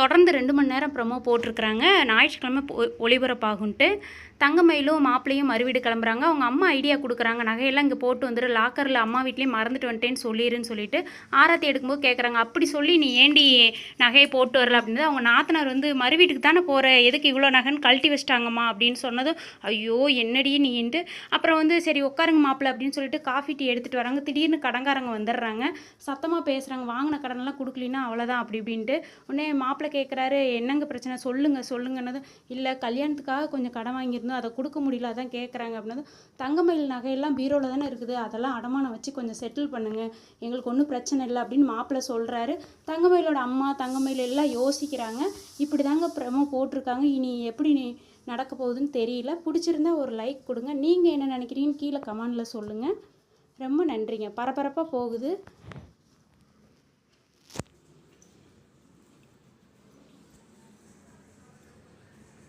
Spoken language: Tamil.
தொடர்ந்து ரெண்டு மணி நேரம் ப்ரொமோ போட்டிருக்கிறாங்க. ஞாயிற்றுக்கிழமை ஒளிபரப்பாகுன்ட்டு தங்கமயிலும் மாப்பிள்ளையும் மறுவீடு கிளம்புறாங்க. அவங்க அம்மா ஐடியா கொடுக்குறாங்க. நகையெல்லாம் இங்கே போட்டு வந்துரு. லாக்கரில் அம்மா வீட்லேயும் மறந்துட்டு வந்துட்டேன்னு சொல்லிடுன்னு சொல்லிட்டு ஆராத்தி எடுக்கும்போது கேட்குறாங்க அப்படி சொல்லி நீ ஏண்டி நகையை போட்டு வரல அப்படின்னு அவங்க நாத்தனார் வந்து மறு வீட்டுக்கு தானே போகிற எதுக்கு இவ்வளோ நகைன்னு கழட்டி வச்சிட்டாங்கம்மா? அப்படின்னு சொன்னதும் ஐயோ என்னடி நீன்ட்டு அப்புறம் வந்து சரி உட்காருங்க மாப்பிள்ள அப்படின்னு சொல்லிட்டு காஃபி டீ எடுத்துகிட்டு வராங்க. திடீர்னு கடங்காரங்க வந்துடுறாங்க. சத்தமாக பேசுகிறாங்க வாங்கின கடனெல்லாம் கொடுக்கலின்னா அவ்வளோதான் அப்படி இப்படின்ட்டு. உடனே மாப்பிள்ளை கேட்குறாரு என்னங்க பிரச்சனை? சொல்லுங்கள் சொல்லுங்கன்னதும் இல்லை கல்யாணத்துக்காக கொஞ்சம் கடன் வாங்கியிருந்தோம் அதை கொடுக்க முடியல அதான் கேட்குறாங்க அப்படின்னதும் தங்கமயில் நகையெல்லாம் பீரோவில் தானே இருக்குது அதெல்லாம் அடமானம் வச்சு கொஞ்சம் செட்டில் பண்ணுங்கள் எங்களுக்கு ஒன்றும் பிரச்சனை இல்லை அப்படின்னு மாப்பிள்ளை சொல்கிறாரு தங்கமயிலோட அம்மா தங்கமயில் எல்லாம் யோசிக்கிறாங்க. இப்படி தாங்க ப்ரமோ போட்டிருக்காங்க. இனி எப்படி நீ நடக்க போகுதுன்னு தெரியல. பிடிச்சிருந்தா ஒரு லைக் கொடுங்க. நீங்கள் என்ன நினைக்கிறீங்கன்னு கீழே கமெண்டில் சொல்லுங்கள் ரொம்ப நன்றிங்க. பரபரப்பாக போகுது.